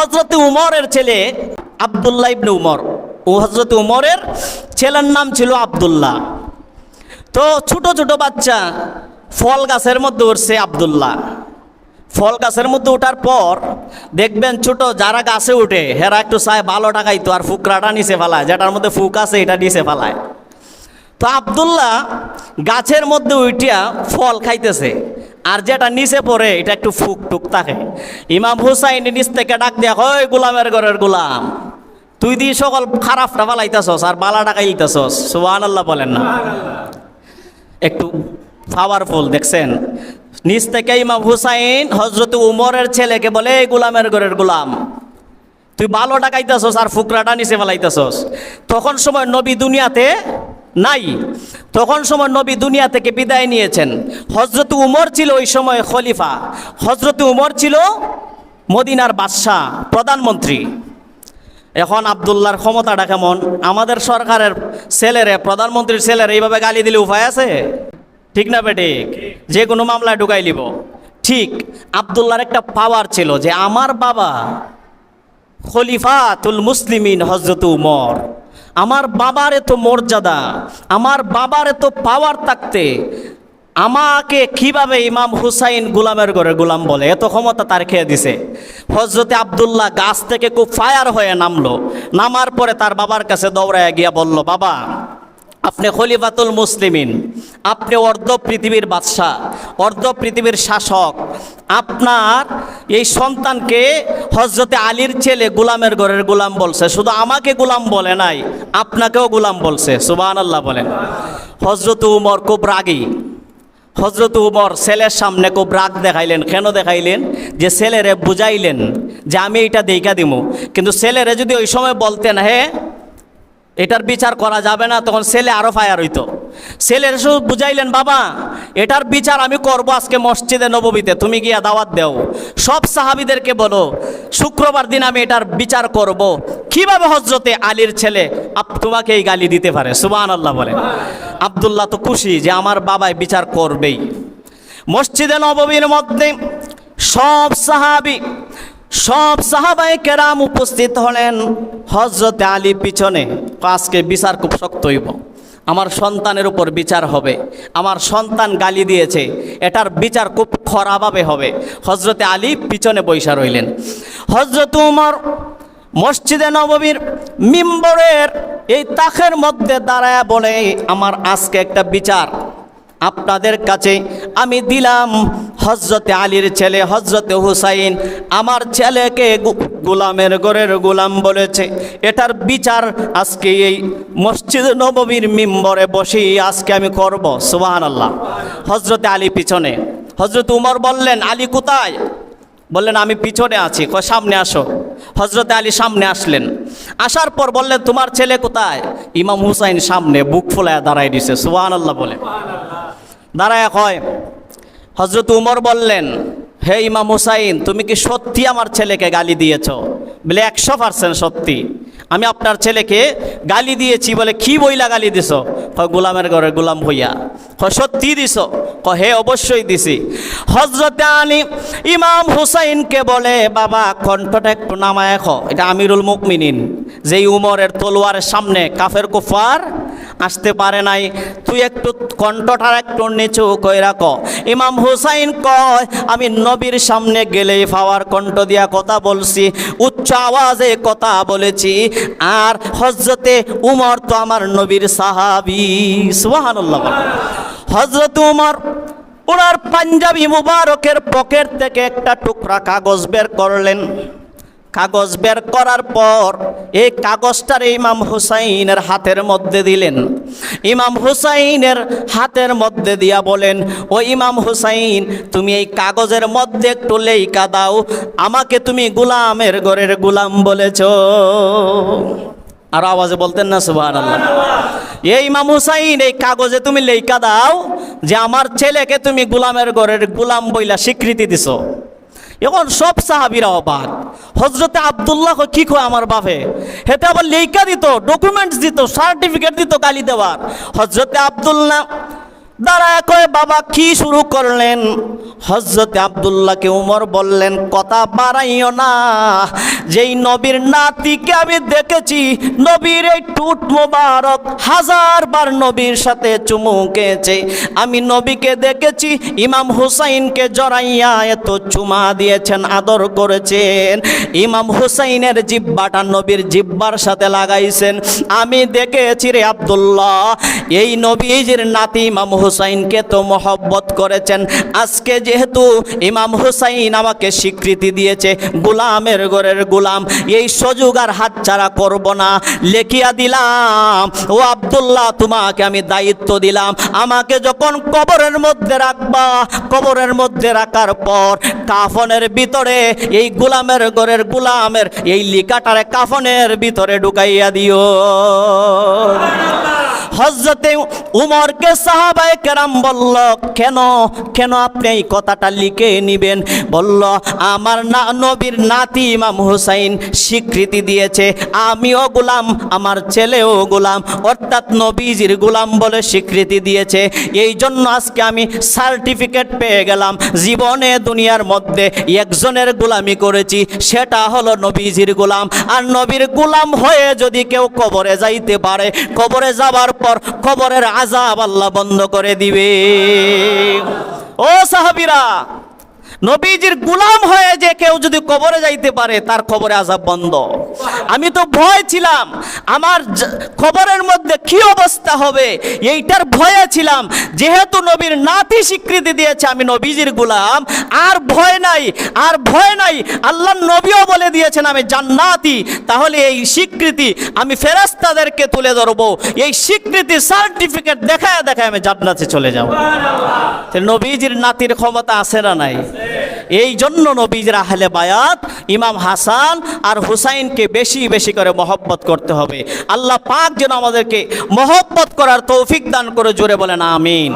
হজরত উমরের ছেলে আবদুল্লাহ ইবনে উমর। ও হজরত উমরের ছেলের নাম ছিল আবদুল্লাহ। তো ছোট ছোট বাচ্চা ফল গাছের মধ্যে উঠছে আবদুল্লাহ। ফল গাছের মধ্যে ওঠার পর দেখবেন ছোট যারা গাছে উঠে, হেরা একটু চায় ভালো টাকাইতো আর ফুকরাটা নিচে ফেলায়, যেটার মধ্যে ফুক আছে এটা নিচে ফেলায়। তো আবদুল্লাহ গাছের মধ্যে উঠিয়া ফল খাইতেছে। আর যেটা নিচে পড়ে, এটা একটু ফুক টুক থাকে। ইমাম হুসাইন নিচ থেকে ডাক দিয়া হয় গোলামের ঘরের গোলাম, তুই দিয়ে সকল খারাপটা ফালাইতেছস আর বালা টাকাইতেছস সুবান আল্লাহ বলেন না। একটু পাওয়ারফুল দেখছেন? নিচ থেকে ইমাম হুসাইন হজরত উমরের ছেলেকে বলে গোলামের ঘরের গোলাম, তুই ভালো টাকাইতেছস আর ফুকরাটা নিচে ফেলাইতেছস। তখন সময় নবী দুনিয়াতে নাই। তখন সময় নবী দুনিয়া থেকে বিদায় নিয়েছেন। হজরত উমর ছিল ওই সময় খলিফা। হজরত উমর ছিল মদিনার বাদশাহ, প্রধানমন্ত্রী। এখন আবদুল্লাহর ক্ষমতাটা কেমন? আমাদের সরকারের ছেলেরে, প্রধানমন্ত্রীর ছেলের এইভাবে গালি দিলে উপায় আছে? ঠিক না বেঠিক যে কোনো মামলায় ঢুকাই লিব। ঠিক, আবদুল্লাহর একটা পাওয়ার ছিল যে আমার বাবা খলিফাতুল মুসলিমিন হজরত উমর। আমার বাবার এত মর্যাদা, আমার বাবার এত পাওয়ার থাকতে, আমাকে কীভাবে ইমাম হুসাইন গুলামের ঘরে গুলাম বলে? এত ক্ষমতা তার খেয়ে দিছে। হজরতে আবদুল্লাহ গাছ থেকে খুব ফায়ার হয়ে নামলো। নামার পরে তার বাবার কাছে দৌড়ায় গিয়া বলল, বাবা আপনি খলিফাতুল মুসলিমিন, আপনি অর্ধ পৃথিবীর বাদশাহ, অর্ধ পৃথিবীর শাসক। আপনার এই সন্তানকে হজরতে আলীর ছেলে গুলামের ঘরের গুলাম বলছে। শুধু আমাকে গুলাম বলে নাই, আপনাকেও গুলাম বলছে। সুবাহ আল্লাহ বলেন। হজরত উমর খুব রাগী। হজরত উমর ছেলের সামনে খুব রাগ দেখাইলেন। কেন দেখাইলেন? যে ছেলেরে বুঝাইলেন যে আমি এটা দেখা দিমু। কিন্তু ছেলেরে যদি ওই সময় বলতেন হ্যাঁ এটার বিচার করা যাবে না, তখন ছেলে আরও ফায়ার হইতো। ছেলের শুধু বুঝাইলেন, বাবা, এটার বিচার আমি করব আজকে মসজিদে নববীতে, তুমি গিয়া দাওয়াত দেও। সব সাহাবিদেরকে বলো, শুক্রবার দিন আমি এটার বিচার করব। কীভাবে হজরতে আলীর ছেলে আপ, তোমাকে এই গালি দিতে পারে? সুবান আল্লাহ বলে আবদুল্লাহ তো খুশি যে আমার বাবাই বিচার করবেই। মসজিদে নববীর মধ্যে সব সাহাবি সব সাহাবাই কেরাম উপস্থিত হলেন। হজরতে আলী পিছনে। আজকে বিচার খুব শক্ত হইব। আমার সন্তানের উপর বিচার হবে। আমার সন্তান গালি দিয়েছে। এটার বিচার খুব খরাভাবে হবে। হজরতে আলী পিছনে বৈশা রইলেন। হজরত উমর মসজিদে নববীর মিম্বরের এই তাখের মধ্যে দাঁড়ায় বলে, আমার আজকে একটা বিচার। আপনাদের কাছে আমি দিলাম। হজরতে আলীর ছেলে হজরতে হুসাইন, আমার ছেলেকে গোলামের ঘরের গোলাম বলেছে। এটার বিচার আজকে এই মসজিদ নবমীর মিম্বরে বসেই আজকে আমি করব সুবাহান আল্লাহ হজরতে আলী পিছনে। হজরত উমর বললেন, আলী কোথায়? বললেন, আমি পিছনে আছি, কয়, সামনে আসো। হজরতে আলী সামনে আসলেন। আসার পর বললেন, তোমার ছেলে কোথায়? ইমাম হুসাইন সামনে বুক ফুলায় দাঁড়াই দিছে সুবাহান আল্লাহ বলে। দাঁড়ায় কয় হজরত উমর বললেন, হে ইমাম হুসাইন, তুমি কি সত্যি আমার ছেলেকে গালি দিয়েছ? বলে, একশো পার্সেন্ট সত্যি। আমি আপনার ছেলেকে গালি দিয়েছি বলে কি বইলা গালি দিছ? কয়, গোলামের ঘরে গোলাম হইয়া। কয়, সত্যি দিছ? কয়, হে, অবশ্যই দিছি। হজরতে আলী ইমাম হুসাইনকে বলে, বাবা, কণ্ঠটা একটু নামায় এটা আমিরুল মুকমিনিন যেই উমরের তলোয়ারের সামনে কাফের কুফার আসতে পারে নাই। তুই একটু কণ্ঠটার একটু নিচু কই রাখো। ইমাম হুসাইন কয়, আমি নবীর সামনে গেলেই ফাওয়ার কণ্ঠ দিয়া কথা বলছি, উচ্চ আওয়াজে কথা বলেছি। আর হজরতে উমর তো আমার নবীর সাহাবি। সুবহানাল্লাহ। হজরত উমর ওনার পাঞ্জাবি মুবারকের পকেট থেকে একটা টুকরা কাগজ বের করলেন। কাগজ বের করার পর এই কাগজটার ইমাম হুসাইনের হাতের মধ্যে দিলেন। ইমাম হুসাইনের হাতের মধ্যে দিয়া বলেন, ও ইমাম হুসাইন, তুমি এই কাগজের মধ্যে একটু লেইকা দাও, আমাকে তুমি গুলামের ঘরের গুলাম বলেছ। আর আওয়াজে বলতেন না সুবাহ এই ইমাম হুসাইন, এই কাগজে তুমি লেইকা দাও যে আমার ছেলেকে তুমি গুলামের ঘরের গুলাম বইলা স্বীকৃতি দিছো। এখন সব সাহাবিরা অবাক। হজরতে আবদুল্লাহ কি কয় আমার বাপে? হেতে আবার লেখা দিত ডকুমেন্টস দিত সার্টিফিকেট দিত গালি দেওয়ার। হজরতে আবদুল্লাহ দাঁড়ায় কয়ে বাবা, কি শুরু করলেন? হজরতে আবদুল্লাহকে উমর বললেন, কথা বাড়াইও না। যেই নবীর নাতিকে আমি দেখেছি, নবীর এই টুট মোবারক হাজারবার নবীর সাথে চুমু খেয়েছে। আমি নবীকে দেখেছি, ইমাম হুসাইনকে জড়াইয়া এত চুমা দিয়েছেন, আদর করেছেন। ইমাম হুসাইনের জিব্বাটা নবীর জিব্বার সাথে লাগাইছেন। আমি দেখেছি রে আবদুল্লাহ, এই নবীজির নাতি ইমাম হুসাইনকে তো মহব্বত করেছেন। আজকে যেহেতু ইমাম হুসাইন আমাকে স্বীকৃতি দিয়েছে, গোলামের ঘরের গোলাম, এই সুযোগ আর হাতছাড়া করব না। লেখিয়া দিলাম, ও আবদুল্লাহ, তোমাকে আমি দায়িত্ব দিলাম। আমাকে যখন কবরের মধ্যে রাখবা, কবরের মধ্যে রাখার পর কাফনের ভিতরে এই গোলামের ঘরের গোলামের এই লিকাটারে কাফনের ভিতরে ঢুকাইয়া দিও। হজরতে উমরকে সাহাবায় কেরাম বলল, কেন কেন আপনি এই কথাটা লিখে নিবেন? বলল, আমার না, নবীর নাতি ইমাম হুসাইন স্বীকৃতি দিয়েছে। আমিও গোলাম, আমার ছেলেও গোলাম, অর্থাৎ নবীজির গোলাম বলে স্বীকৃতি দিয়েছে। এই জন্য আজকে আমি সার্টিফিকেট পেয়ে গেলাম। জীবনে দুনিয়ার মধ্যে একজনের গোলামি করেছি, সেটা হলো নবীজির গোলাম। আর নবীর গোলাম হয়ে যদি কেউ কবরে যাইতে পারে, কবরে যাবার পর কবরের আজাব আল্লাহ বন্ধ করে দিবে। ও সাহাবিরা নবীজির গুলাম হয়ে যে কেউ যদি কবরে যাইতে পারে, তার কবরে আজাব বন্ধ। আমি তো ভয় ছিলাম, আমার কবরের মধ্যে কি অবস্থা হবে, এইটার ভয়ে ছিলাম। যেহেতু নবীর নাতি স্বীকৃতি দিয়েছে আমি নবীজির গুলাম, আর ভয় নাই, আর ভয় নাই, আল্লাহ নবীও বলে দিয়েছেন আমি জান্নাতি, তাহলে এই স্বীকৃতি আমি ফেরেস্তাদেরকে তুলে ধরবো। এই স্বীকৃতি সার্টিফিকেট দেখায় দেখায় আমি জান্নাতে চলে যাব। নবীজির নাতির ক্ষমতা আছে না নাই? এই জন্য নবীজের আহলে বায়াত ইমাম হাসান আর হুসাইনকে বেশি বেশি করে মহব্বত করতে হবে। আল্লাহ পাক যেন আমাদেরকে মহব্বত করার তৌফিক দান করে জোরে বলেন, আমিন।